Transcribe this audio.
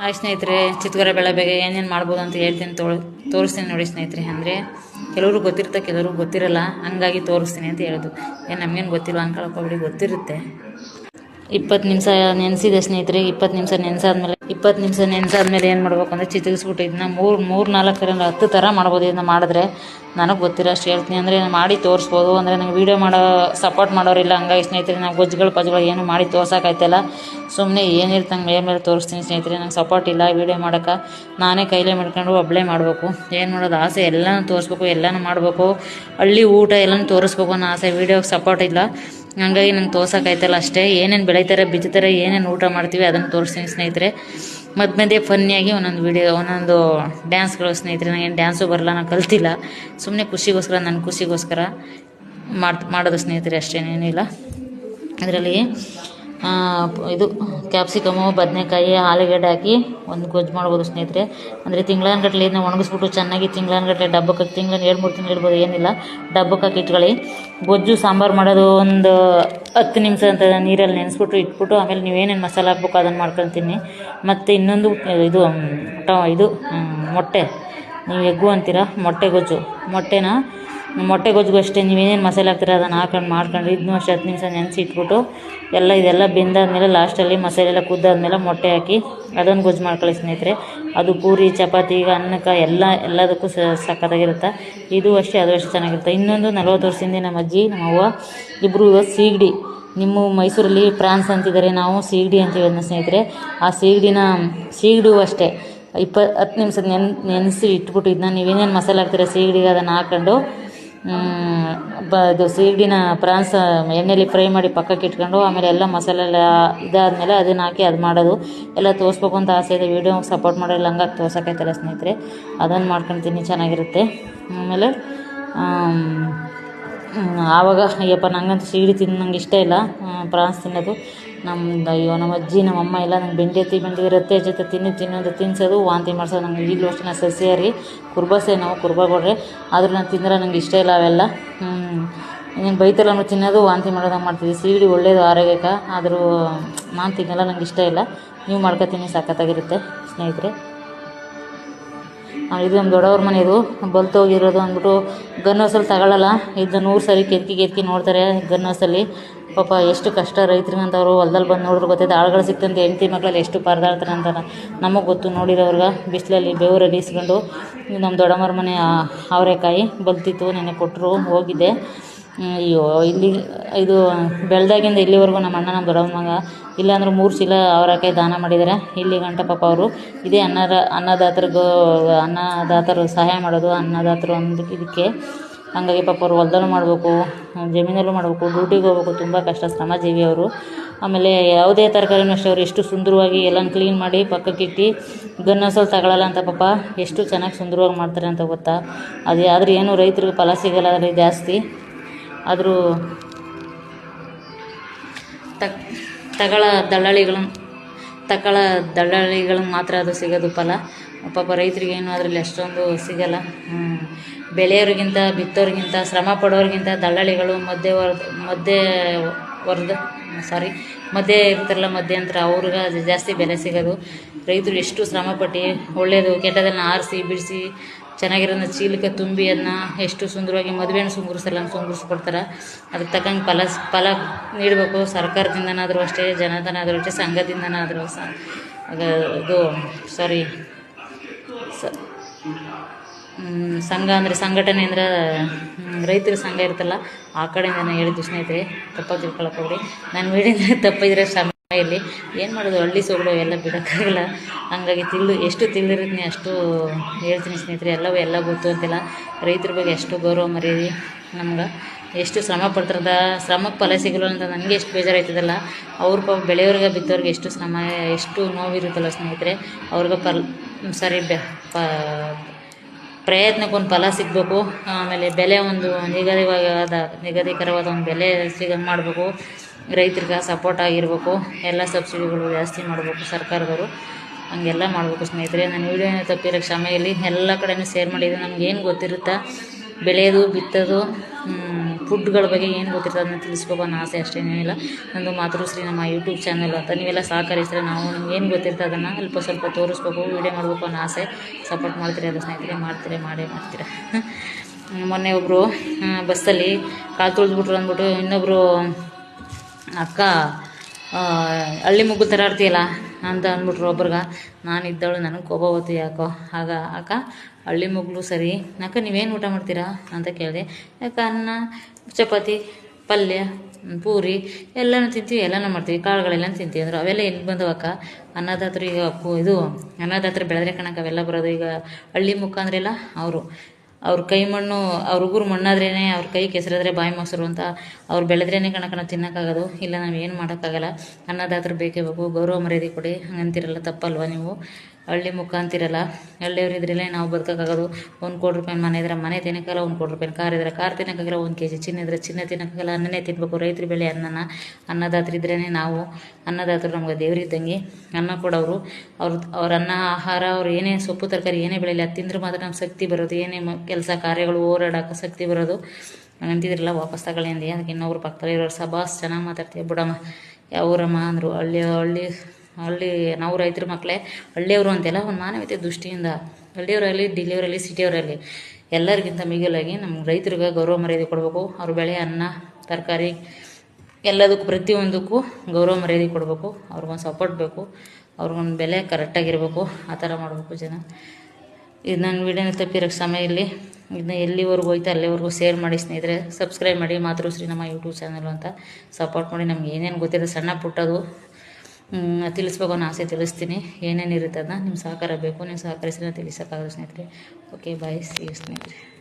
Hi ಸ್ನೇಹಿತರೆ ಚಿತ್ಕರ ಬೆಳೆ ಬೇಗ ಏನೇನು ಮಾಡ್ಬೋದು ಅಂತ ಹೇಳ್ತೀನಿ ತೋ ತೋರಿಸ್ತೀನಿ ನೋಡಿ ಸ್ನೇಹಿತರೆ. ಅಂದರೆ ಕೆಲವರು ಗೊತ್ತಿರುತ್ತೆ ಕೆಲವ್ರಿಗೆ ಗೊತ್ತಿರಲ್ಲ, ಹಂಗಾಗಿ ತೋರಿಸ್ತೀನಿ ಅಂತ ಹೇಳೋದು. ಏನು ನಮಗೇನು ಗೊತ್ತಿಲ್ಲ ಅನ್ಕೊಳಕ್ಕೆ ಹೋಗ್ಬಿಡಿ ಗೊತ್ತಿರುತ್ತೆ. ಇಪ್ಪತ್ತು ನಿಮಿಷ ನೆನೆಸಿದೆ ಸ್ನೇಹಿತರೆ, ಇಪ್ಪತ್ತು ನಿಮಿಷ ನೆನೆಸಾದ್ಮೇಲೆ, ಇಪ್ಪತ್ತು ನಿಮಿಷ ನೆನೆಸಾದ್ಮೇಲೆ ಏನು ಮಾಡ್ಬೇಕು ಅಂದರೆ ಚಿತ್ರಿಸ್ಬಿಟ್ಟಿದ್ದು ಇದನ್ನ ಮೂರು ಮೂರು ನಾಲ್ಕು ಥರ ಹತ್ತು ಥರ ಮಾಡ್ಬೋದು ಇದನ್ನ ಮಾಡಿದ್ರೆ. ನನಗೆ ಗೊತ್ತಿರೋ ಅಷ್ಟು ಹೇಳ್ತೀನಿ ಅಂದರೆ ಮಾಡಿ ತೋರಿಸ್ಬೋದು. ಅಂದರೆ ನಂಗೆ ವೀಡಿಯೋ ಮಾಡೋ ಸಪೋರ್ಟ್ ಮಾಡೋರಿಲ್ಲ ಹಂಗಾಗಿ ಸ್ನೇಹಿತರೆ, ನಾವು ಗೊಜ್ಜುಗಳು ಪಜ್ಗಳು ಏನು ಮಾಡಿ ತೋರ್ಸೋಕ್ಕಾಯ್ತಲ್ಲ. ಸುಮ್ಮನೆ ಏನಿರ್ತಂಗೆ ಮೇಲೆ ಮೇಲೆ ತೋರಿಸ್ತೀನಿ ಸ್ನೇಹಿತರೆ. ನಂಗೆ ಸಪೋರ್ಟ್ ಇಲ್ಲ ವೀಡಿಯೋ ಮಾಡೋಕೆ. ನಾನೇ ಕೈಲೇ ಮಾಡ್ಕೊಂಡು ಒಬ್ಬಳೇ ಮಾಡಬೇಕು. ಏನು ಮಾಡೋದು ಆಸೆ ಎಲ್ಲನೂ ತೋರಿಸ್ಬೇಕು, ಎಲ್ಲನೂ ಮಾಡಬೇಕು. ಹಳ್ಳಿ ಊಟ ಎಲ್ಲನೂ ತೋರಿಸ್ಬೇಕು ಅನ್ನೋ ಆಸೆ ವೀಡಿಯೋಗೆ ಸಪೋರ್ಟ್ ಇಲ್ಲ. ಹಂಗಾಗಿ ನಂಗೆ ತೋರ್ಸೋಕ್ಕಾಯ್ತಲ್ಲ ಅಷ್ಟೇ. ಏನೇನು ಬೆಳೀತಾರೆ ಬಿತ್ತುತ್ತಾರೆ ಏನೇನು ಊಟ ಮಾಡ್ತೀವಿ ಅದನ್ನು ತೋರಿಸ್ತೀನಿ ಸ್ನೇಹಿತರೆ. ಮಧ್ಯ ಮಧ್ಯೆ ಫನ್ನಿಯಾಗಿ ಒಂದೊಂದು ವಿಡಿಯೋ ಒಂದೊಂದು ಡ್ಯಾನ್ಸ್ಗಳು ಸ್ನೇಹಿತರೆ ನನಗೇನು ಡ್ಯಾನ್ಸು ಬರಲ್ಲ, ನಾನು ಕಲ್ತಿಲ್ಲ. ಸುಮ್ಮನೆ ಖುಷಿಗೋಸ್ಕರ ನನ್ನ ಖುಷಿಗೋಸ್ಕರ ಮಾಡ್, ಮಾಡೋದು ಸ್ನೇಹಿತರೆ ಅಷ್ಟೇನೇನಿಲ್ಲ ಅದರಲ್ಲಿ ಇದು ಕ್ಯಾಪ್ಸಿಕಮು, ಬದನೆಕಾಯಿ, ಆಲೂಗಡ್ಡೆ ಹಾಕಿ ಒಂದು ಗೊಜ್ಜು ಮಾಡ್ಬೋದು ಸ್ನೇಹಿತರೆ. ಅಂದರೆ ತಿಂಗಳಾನ್ಗಟ್ಲೆ ಇದನ್ನ ಒಣಗಿಸ್ಬಿಟ್ಟು ಚೆನ್ನಾಗಿ ತಿಂಗಳಾನ್ಗಟ್ಲೆ ಡಬ್ಬಕ್ಕೆ ಹಾಕಿ ತಿಂಗಳ ಎರಡು ಮೂರು ತಿಂಗಳು ಇಡ್ಬೋದು, ಏನಿಲ್ಲ. ಡಬ್ಬಕ್ಕೆ ಹಾಕಿ ಇಟ್ಕೊಳ್ಳಿ. ಗೊಜ್ಜು, ಸಾಂಬಾರು ಮಾಡೋದು ಒಂದು ಹತ್ತು ನಿಮಿಷ ಅಂತ ನೀರಲ್ಲಿ ನೆನೆಸ್ಬಿಟ್ಟು ಇಟ್ಬಿಟ್ಟು ಆಮೇಲೆ ನೀವೇನೇನು ಮಸಾಲೆ ಹಾಕ್ಬೇಕು ಅದನ್ನು ಮಾಡ್ಕೊತೀನಿ ಮತ್ತು ಇನ್ನೊಂದು ಇದು ಟ ಇದು ಮೊಟ್ಟೆ. ನೀವು ಎಗ್ಗು ಅಂತೀರ, ಮೊಟ್ಟೆ ಗೊಜ್ಜು. ಮೊಟ್ಟೆನ ಮೊಟ್ಟೆ ಗೊಜ್ಜಿಗೂ ಅಷ್ಟೇ ನೀವೇನೇನು ಮಸಾಲೆ ಹಾಕ್ತೀರ ಅದನ್ನು ಹಾಕೊಂಡು ಮಾಡ್ಕೊಂಡು ಇದನ್ನೂ ಅಷ್ಟು ಹತ್ತು ನಿಮಿಷ ನೆನೆಸಿ ಇಟ್ಬಿಟ್ಟು ಎಲ್ಲ ಇದೆಲ್ಲ ಬೆಂದಾದಮೇಲೆ ಲಾಸ್ಟಲ್ಲಿ ಮಸಾಲೆ ಎಲ್ಲ ಕುದ್ದಾದಮೇಲೆ ಮೊಟ್ಟೆ ಹಾಕಿ ಅದೊಂದು ಗೊಜ್ಜು ಮಾಡ್ಕೊಳ್ಳಿ ಸ್ನೇಹಿತರೆ. ಅದು ಪೂರಿ ಚಪಾತಿ ಅನ್ನಕ್ಕೆ ಎಲ್ಲ ಎಲ್ಲದಕ್ಕೂ ಸಕ್ಕತ್ತಾಗಿರುತ್ತೆ. ಇದು ಅಷ್ಟೇ ಅದು ಅಷ್ಟೇ ಚೆನ್ನಾಗಿರುತ್ತೆ. ಇನ್ನೊಂದು ನಲ್ವತ್ತು ವರ್ಷದಿಂದ ನಮ್ಮ ಅಜ್ಜಿ ನಮ್ಮ ಅವ್ವ ಇಬ್ಬರು ಸೀಗಡಿ. ನಿಮ್ಮ ಮೈಸೂರಲ್ಲಿ ಪ್ರಾನ್ಸ್ ಅಂತಿದ್ದಾರೆ ನಾವು ಸೀಗಡಿ ಅಂತೀವಿ ಅದನ್ನ ಸ್ನೇಹಿತರೆ. ಆ ಸೀಗಡಿನ ಸೀಗಡಿ ಅಷ್ಟೇ. ಇಪ್ಪ ಹತ್ತು ನಿಮಿಷ ನೆನ್ ನೆನೆಸಿ ಇಟ್ಬಿಟ್ಟು ಇದನ್ನ ನೀವೇನೇನು ಮಸಾಲೆ ಹಾಕ್ತೀರ ಸೀಗಡಿಗೆ ಅದನ್ನು ಹಾಕ್ಕೊಂಡು ಮ್, ಬ ಇದು ಸೀಗಡಿನ ಪ್ರಾನ್ಸ್ ಎಣ್ಣೆಲಿ ಫ್ರೈ ಮಾಡಿ ಪಕ್ಕಕ್ಕೆ ಇಟ್ಕೊಂಡು ಆಮೇಲೆ ಎಲ್ಲ ಮಸಾಲೆ ಎಲ್ಲ ಇದಾದಮೇಲೆ ಅದನ್ನು ಹಾಕಿ ಅದು ಮಾಡೋದು. ಎಲ್ಲ ತೋರಿಸ್ಬೇಕು ಅಂತ ಆಸೆ ಇದೆ. ವೀಡಿಯೋ ಸಪೋರ್ಟ್ ಮಾಡೋಲ್ಲ ಹಂಗಾಗಿ ತೋರ್ಸೋಕೈತಲ್ಲ ಸ್ನೇಹಿತರೆ. ಅದನ್ನು ಮಾಡ್ಕೊಳ್ತೀನಿ ಚೆನ್ನಾಗಿರುತ್ತೆ. ಆಮೇಲೆ ಆವಾಗ, ಅಯ್ಯಪ್ಪ, ನಂಗಂತೂ ಸೀಗಡಿ ತಿನ್ನ ನಂಗೆ ಇಷ್ಟ ಇಲ್ಲ. ಪ್ರಾನ್ಸ್ ತಿನ್ನೋದು. ನಮ್ದು, ಅಯ್ಯೋ, ನಮ್ಮ ಅಜ್ಜಿ, ನಮ್ಮ ಅಮ್ಮ ಎಲ್ಲ ನಂಗೆ ಬೆಂಡೆ ಎತ್ತಿ, ಬೆಂಡೆ ರತ್ತೆ ಜೊತೆ ತಿನ್ನು ತಿನ್ನೋದು ಅಂತ ತಿನ್ಸೋದು, ವಾಂತಿ ಮಾಡ್ಸೋದು. ನಂಗೆ ಈಗಲೂ ಅಷ್ಟೇ ನಾನು ಸಸ್ಯಾರಿ ಕುರ್ಬಾಸೆ ನಾವು, ಕುರ್ಬಾ ಕೊಡ್ರಿ. ಆದರೂ ನಾನು ತಿಂದ್ರೆ ನಂಗೆ ಇಷ್ಟ ಇಲ್ಲ ಅವೆಲ್ಲ. ಇನ್ನೇನು ಬೈತಲ್ಲ ಅಂದ್ರೆ ತಿನ್ನೋದು, ವಾಂತಿ ಮಾಡೋದಂಗೆ ಮಾಡ್ತೀವಿ. ಸೀಗಡಿ ಒಳ್ಳೇದು, ಆರೋಗ್ಯಕ್ಕೆ. ಆದರೂ ನಾನು ತಿನ್ನಲ್ಲ, ನಂಗೆ ಇಷ್ಟ ಇಲ್ಲ. ನೀವು ಮಾಡ್ಕೊತೀನಿ ಸಖತ್ತಾಗಿರುತ್ತೆ ಸ್ನೇಹಿತರೆ. ಇದು ನಮ್ಮ ದೊಡ್ಡವ್ರ ಮನೆ ಇದು. ಬಲ್ತೋಗಿರೋದು ಅಂದ್ಬಿಟ್ಟು ಗನ್ ಹೌಸಲ್ಲಿ ತಗೊಳ್ಳಲ್ಲ ಇದು ನೂರು ಸರಿ ಕೆತ್ತಿ ಕೆತ್ತಿ ನೋಡ್ತಾರೆ ಗನ್ ಹೌಸಲ್ಲಿ ಪಾಪ ಎಷ್ಟು ಕಷ್ಟ ರೈತರಿಗೆ ಅಂತ ಅವರು ಹೊಲ್ದಲ್ಲಿ ಬಂದು ನೋಡಿದ್ರು ಗೊತ್ತೈತೆ. ಆಳುಗಳು ಸಿಕ್ತಂತೆ, ಹೆಂಡತಿ ಮಕ್ಕಳಲ್ಲಿ ಎಷ್ಟು ಪರದಾಡ್ತಾರೆ ಅಂತ ನಮಗೆ ಗೊತ್ತು ನೋಡಿರೋರ್ಗೆ. ಬಿಸಿಲಲ್ಲಿ ಬಿಸ್ಲಲ್ಲಿ ಇಸ್ಕೊಂಡು ನಮ್ಮ ದೊಡ್ಡಮ್ಮರ ಮನೆ ಅವರೆಕಾಯಿ. ಬಲ್ತಿತ್ತು ನೆನೆ ಕೊಟ್ಟರು ಹೋಗಿದ್ದೆ. ಅಯ್ಯೋ, ಇಲ್ಲಿ, ಇದು, ಬೆಳ್ದಾಗಿಂದ ಇಲ್ಲಿವರೆಗೂ ನಮ್ಮ ಅಣ್ಣ ನಮ್ಮ ದೊಡ್ಡಮ್ಮ ಮಗ. ಇಲ್ಲಾಂದ್ರೆ ಮೂರು ಚೀಲ ಅವರೆಕಾಯಿ ದಾನ ಮಾಡಿದ್ದಾರೆ ಇಲ್ಲಿ ಗಂಟ ಪಾಪ ಅವರು ಇದೇ ಅನ್ನದ ಅನ್ನದಾತರಿಗೂ, ಅನ್ನದಾತರು ಸಹಾಯ ಮಾಡೋದು, ಅನ್ನದಾತರು ಅಂದ್ಬಿಟ್ಟು ಇದಕ್ಕೆ ಹಂಗಾಗಿ ಪಾಪ ಅವ್ರು ಹೊಲದಲ್ಲೂ ಮಾಡಬೇಕು, ಜಮೀನಲ್ಲೂ ಮಾಡಬೇಕು, ಡ್ಯೂಟಿಗೆ ಹೋಗ್ಬೇಕು, ತುಂಬ ಕಷ್ಟ, ಶ್ರಮಜೀವಿ ಅವರು. ಆಮೇಲೆ ಯಾವುದೇ ತರಕಾರಿನೂ ಅಷ್ಟೇ, ಅವರು ಎಷ್ಟು ಸುಂದರವಾಗಿ ಎಲ್ಲ ಕ್ಲೀನ್ ಮಾಡಿ ಪಕ್ಕಕ್ಕೆ ಇಟ್ಟು ಗನ್ನಸಲ್ಲಿ ತಗೊಳ್ಳಲ್ಲ ಅಂತ ಪಾಪ ಎಷ್ಟು ಚೆನ್ನಾಗಿ ಸುಂದರವಾಗಿ ಮಾಡ್ತಾರೆ ಅಂತ ಗೊತ್ತಾ. ಅದೇ, ಆದ್ರೆ ಏನು ರೈತರಿಗೆ ಫಲ ಸಿಗಲ್ಲ, ಅದರಲ್ಲಿ ಜಾಸ್ತಿ. ಆದರೂ ತಕ್, ತಗಳ ದಳ್ಳಾಳಿಗಳನ್ನ ತಕಳ ದಳ್ಳಾಳಿಗಳಿಗೆ ಮಾತ್ರ ಅದು ಸಿಗೋದು ಫಲ. ಪಾಪ ರೈತರಿಗೆ ಏನು ಅದರಲ್ಲಿ ಅಷ್ಟೊಂದು ಸಿಗಲ್ಲ. ಬೆಳೆಯೋರಿಗಿಂತ, ಬಿತ್ತೋರಿಗಿಂತ, ಶ್ರಮ ಪಡೋರಿಗಿಂತ ದಳ್ಳಾಳಿಗಳು ಮಧ್ಯೆ ವರ್ದ ಮಧ್ಯೆ ವರ್ದ, ಸಾರಿ ಮಧ್ಯೆ ಇರ್ತಾರಲ್ಲ ಮಧ್ಯಂತರ ಅವ್ರಿಗೆ ಜಾಸ್ತಿ ಬೆಲೆ ಸಿಗೋದು. ರೈತರು ಎಷ್ಟು ಶ್ರಮಪಟ್ಟು ಒಳ್ಳೆಯದು ಕೆಟ್ಟದನ್ನು ಆರಿಸಿ, ಬಿಡಿಸಿ ಚೆನ್ನಾಗಿರೋದನ್ನ ಚೀಲಕ್ಕೆ ತುಂಬಿ ಅದನ್ನ ಎಷ್ಟು ಸುಂದರವಾಗಿ ಮದುವೆನ ಸುಂಗುರಿಸಲ್ಲ ಸುಂಗುರಿಸ್ಕೊಡ್ತಾರೆ ಅದಕ್ಕೆ ತಕ್ಕಂಗೆ ಫಲ ಫಲ ನೀಡಬೇಕು. ಸರ್ಕಾರದಿಂದನಾದರೂ ಅಷ್ಟೇ ಜನದನಾದರೂ ಅಷ್ಟೇ, ಸಂಘದಿಂದನಾದರೂ ಸ ಇದು ಸಾರಿ ಸ ಸಂಘ ಅಂದರೆ ಸಂಘಟನೆ ಅಂದ್ರೆ ರೈತರ ಸಂಘ ಇರುತ್ತಲ್ಲ, ಆ ಕಡೆಯಿಂದ ನಾನು ಹೇಳಿದ್ದು ಸ್ನೇಹಿತರೆ. ತಪ್ಪಾಗಿ ತಿಳ್ಕೊಳಕ್ಕೆ ಹೋಗ್ರಿ ನಾನು ಹೇಳಿದ್ರೆ ತಪ್ಪಿದ್ರೆ ಶ್ರಮ ಇಲ್ಲಿ ಏನು ಮಾಡೋದು? ಹಳ್ಳಿ ಸೊಗಡು ಎಲ್ಲ ಬಿಡೋಕ್ಕಾಗಲ್ಲ. ಹಂಗಾಗಿ ತಿಳಿದು ಎಷ್ಟು ತಿಳಿದಿರ್ತೀನಿ ಅಷ್ಟು ಹೇಳ್ತೀನಿ ಸ್ನೇಹಿತರೆ, ಎಲ್ಲವೂ ಎಲ್ಲ ಗೊತ್ತು ಅಂತಿಲ್ಲ. ರೈತರ ಬಗ್ಗೆ ಎಷ್ಟು ಗೌರವ ಮರ್ಯಾದೆ ನಮ್ಗೆ. ಎಷ್ಟು ಶ್ರಮ ಪಡ್ತಾರದ ಶ್ರಮಕ್ಕೆ ಫಲ ಸಿಗಲ್ಲ ಅಂತ ನನಗೆ ಎಷ್ಟು ಬೇಜಾರಾಯ್ತದಲ್ಲ. ಅವ್ರ ಪಾಪ ಬೆಳೆಯವ್ರಿಗೆ ಬಿದ್ದವ್ರಿಗೆ ಎಷ್ಟು ಶ್ರಮ, ಎಷ್ಟು ನೋವಿರುತ್ತಲ್ಲ ಸ್ನೇಹಿತರೆ. ಅವ್ರಿಗೆ ಪಲ್, ಸರಿ ಬೆ, ಪ ಪ್ರಯತ್ನಕ್ಕೊಂದು ಫಲ ಸಿಗಬೇಕು. ಆಮೇಲೆ ಬೆಲೆ ಒಂದು ನಿಗದಿವಾದ, ನಿಗದಿಕರವಾದ ಒಂದು ಬೆಲೆ ಸಿಗಂಗೆ ಮಾಡಬೇಕು. ರೈತರಿಗೆ ಸಪೋರ್ಟ್ ಆಗಿರಬೇಕು. ಎಲ್ಲ ಸಬ್ಸಿಡಿಗಳು ಜಾಸ್ತಿ ಮಾಡಬೇಕು ಸರ್ಕಾರದವರು. ಹಂಗೆಲ್ಲ ಮಾಡಬೇಕು ಸ್ನೇಹಿತರೆ. ನಾನು ವೀಡಿಯೋನ ತಪ್ಪಿರೋ ಕ್ಷಮೆಯಲ್ಲಿ. ಎಲ್ಲ ಕಡೆನೂ ಶೇರ್ ಮಾಡಿದ್ದೀನಿ ನಮ್ಗೆ ಏನು ಗೊತ್ತಿರುತ್ತಾ? ಬೆಳೆಯೋದು ಬಿತ್ತೋದು ಫುಡ್ಗಳ ಬಗ್ಗೆ ಏನು ಗೊತ್ತಿರ್ತದೆ ಅದನ್ನ ಅನ್ನೋ ಆಸೆ ಅಷ್ಟೇ ಏನಿಲ್ಲ ನಂದು ಮಾತೃಶ್ರೀ ನಮ್ಮ ಯೂಟ್ಯೂಬ್ ಚಾನಲ್ ಅಂತ. ನೀವೆಲ್ಲ ಸಹಕರಿಸಿದ್ರೆ ನಾವು ನಿಮ್ಗೆ ಏನು ಗೊತ್ತಿರ್ತದೆ ಅದನ್ನು ಸ್ವಲ್ಪ ಸ್ವಲ್ಪ ತೋರಿಸ್ಬೇಕು ವೀಡಿಯೋ ಮಾಡಬೇಕು ಅನ್ನೋ ಆಸೆ. ಸಪೋರ್ಟ್ ಮಾಡ್ತೀರಿ ಅದು ಸ್ನೇಹಿತರೆ? ಮಾಡ್ತೀರಿ, ಮಾಡೇ ಮಾಡ್ತೀರ? ಮೊನ್ನೆ ಒಬ್ಬರು ಬಸ್ಸಲ್ಲಿ ಕಾಲು ತುಳಿದ್ಬಿಟ್ರು ಅಂದ್ಬಿಟ್ಟು ಇನ್ನೊಬ್ಬರು ಅಕ್ಕ ಹಳ್ಳಿ ಮುಗ್ಗು ಥರ ಆಡ್ತೀಯಲ್ಲ ಅಂತ ಅಂದ್ಬಿಟ್ರು ಒಬ್ರಿಗೆ. ನಾನು ಇದ್ದವಳು ನನಗೆ ಕೋಪ ಹೋಯ್ತು ಯಾಕೋ? ಆಗ ಅಕ್ಕ ಹಳ್ಳಿ ಮುಗ್ಲು ಸರಿ. ಅಕ್ಕ, ನೀವೇನು ಊಟ ಮಾಡ್ತೀರಾ? ಅಂತ ಕೇಳಿದೆ. ಯಾಕೆ, ಅನ್ನ, ಚಪಾತಿ, ಪಲ್ಯ, ಪೂರಿ, ಎಲ್ಲನೂ ತಿಂತೀವಿ, ಎಲ್ಲನೂ ಮಾಡ್ತೀವಿ. ಕಾಳುಗಳೆಲ್ಲ ತಿಂತೀವಿ ಅಂದ್ರೆ. ಅವೆಲ್ಲ ಎಲ್ಲಿ ಅಕ್ಕ? ಅನ್ನದಾತ್ರ ಈಗ ಇದು ಅನ್ನದಾತ್ರ ಬೆಳೆದ್ರೆ ಕಣಕ್ಕೆ ಅವೆಲ್ಲ ಬರೋದು. ಈಗ ಹಳ್ಳಿ ಮುಖ ಅಂದ್ರೆಲ್ಲ ಅವರು. ಅವ್ರ ಕೈ ಮಣ್ಣು, ಅವ್ರ ಉಗುರು ಮಣ್ಣಾದ್ರೇ ಅವ್ರ ಕೈ ಕೆಸರಾದ್ರೆ ಬಾಯಿ ಮೊಸರು ಅಂತ ಅವ್ರು ಬೆಳೆದ್ರೇ ಕಣಕನ ತಿನ್ನೋಕ್ಕಾಗೋದು. ಇಲ್ಲ, ನಾವು ಏನು ಮಾಡೋಕ್ಕಾಗಲ್ಲ. ಅನ್ನದಾತ್ರ ಬೇಕೇ ಬೇಕು. ಗೌರವ ಮರ್ಯಾದೆ ಕೊಡಿ. ಹಂಗಂತಿರಲ್ಲ, ತಪ್ಪಲ್ವ ನೀವು? ಹಳ್ಳಿ ಮುಖ ಅಂತಿರಲ್ಲ ಹಳ್ಳಿಯವ್ರು ಇದ್ರಲ್ಲೇ ನಾವು ಬದುಕೋಕ್ಕಾಗೋದು ಒಂದು ಕೋಟಿ ರೂಪಾಯಿ ಮನೆ ಇದ್ರೆ ಮನೆ ತಿನ್ನೋಕ್ಕಾಗಲ್ಲ ಒಂದು ಕೋಟಿ ರೂಪಾಯಿ ಕಾರ್ ಇದ್ರೆ ಕಾರ್ ತಿನ್ನೋಕ್ಕಾಗಲ್ಲ ಒಂದು ಕೆ ಜಿ ಚಿನ್ನ ಇದ್ರೆ ಚಿನ್ನ ತಿನ್ನೋಕ್ಕಾಗಲ್ಲ ಅನ್ನನೇ ತಿನ್ಬೇಕು. ರೈತರು ಬೆಳೆ ಅನ್ನನ, ಅನ್ನದಾತ್ರ ಇದ್ರೇ ನಾವು ಅನ್ನದಾತರು ನಮ್ಗೆ ದೇವರಿದ್ದಂಗೆ ಅನ್ನ ಕೊಡೋರು ಅವ್ರ ಅವ್ರ ಅನ್ನ, ಆಹಾರ, ಅವ್ರು ಏನೇ ಸೊಪ್ಪು, ತರಕಾರಿ ಏನೇ ಬೆಳೆಯಲಿ ಅದು ತಿಂದ್ರೆ ಮಾತ್ರ ನಮ್ಗೆ ಶಕ್ತಿ ಬರೋದು. ಏನೇ ಕೆಲಸ, ಕಾರ್ಯಗಳು ಓಡಾಡೋಕೆ ಶಕ್ತಿ ಬರೋದು. ಅಂತಿದ್ರಲ್ಲ, ವಾಪಸ್ ತಗೊಳ್ಳಿ ಅಂದಿ. ಅದಕ್ಕೆ ಇನ್ನೊಬ್ರು ಪಕ್ಕದಲ್ಲಿ ಇರೋರು ಸಬಾಸ್ ಚೆನ್ನಾಗಿ ಮಾತಾಡ್ತೀವಿ ಬಿಡಮ್ಮ ಯಾವ ಊರಮ್ಮ ಅಂದರು. ಹಳ್ಳಿ ಹಳ್ಳಿ ಹಳ್ಳಿ, ನಾವು ರೈತರ ಮಕ್ಕಳೇ ಹಳ್ಳಿಯವರು ಅಂತೆಲ್ಲ ಒಂದು ಮಾನವೀಯತೆ ದೃಷ್ಟಿಯಿಂದ, ಹಳ್ಳಿಯವರಲ್ಲಿ ಡಿಲಿವರಲ್ಲಿ ಸಿಟಿಯವರಲ್ಲಿ, ಎಲ್ಲರಿಗಿಂತ ಮಿಗಿಲಾಗಿ ನಮ್ಮ ರೈತರಿಗೆ ಗೌರವ ಮರ್ಯಾದೆ ಕೊಡಬೇಕು. ಅವ್ರ ಬೆಳೆ ಅನ್ನ, ತರಕಾರಿ, ಎಲ್ಲದಕ್ಕೂ ಪ್ರತಿಯೊಂದಕ್ಕೂ ಗೌರವ ಮರ್ಯಾದೆ ಕೊಡಬೇಕು. ಅವ್ರಿಗೊಂದು ಸಪೋರ್ಟ್ ಬೇಕು. ಅವ್ರಿಗೊಂದು ಬೆಲೆ ಕರೆಕ್ಟಾಗಿರಬೇಕು ಆ ಥರ ಮಾಡಬೇಕು ಜನ. ಇದು ನನ್ನ ವೀಡಿಯೋನ ತಪ್ಪಿರೋಕ್ಕೆ ಸಮಯ ಇಲ್ಲಿ ಇದನ್ನ ಎಲ್ಲಿವರೆಗೂ ಹೋಯ್ತು ಅಲ್ಲಿವರೆಗೂ ಶೇರ್ ಮಾಡಿ ಸ್ನೇಹಿತರೆ ಸಬ್ಸ್ಕ್ರೈಬ್ ಮಾಡಿ ಮಾತೃಶ್ರೀ ನಮ್ಮ ಯೂಟ್ಯೂಬ್ ಚಾನಲ್ ಅಂತ ಸಪೋರ್ಟ್ ಮಾಡಿ. ನಮ್ಗೆ ಏನೇನು ಗೊತ್ತಿರೋ ಸಣ್ಣ ಪುಟ್ಟದು ತಿಳಿಸ್ಬೇಕು ಅನ್ನೋ ಆಸೆ ತಿಳಿಸ್ತೀನಿ. ಏನೇನು ಇರುತ್ತೆ ಅದನ್ನ ನಿಮ್ಮ ಸಹಕಾರ ಬೇಕು, ನೀವು ಸಹಕರಿಸಿದ್ರೆ ತಿಳಿಸೋಕ್ಕಾಗಲ್ಲ ಸ್ನೇಹಿತರೆ. ಓಕೆ ಬಾಯ್ ಸಿ ಸ್ನೇಹಿತರೆ.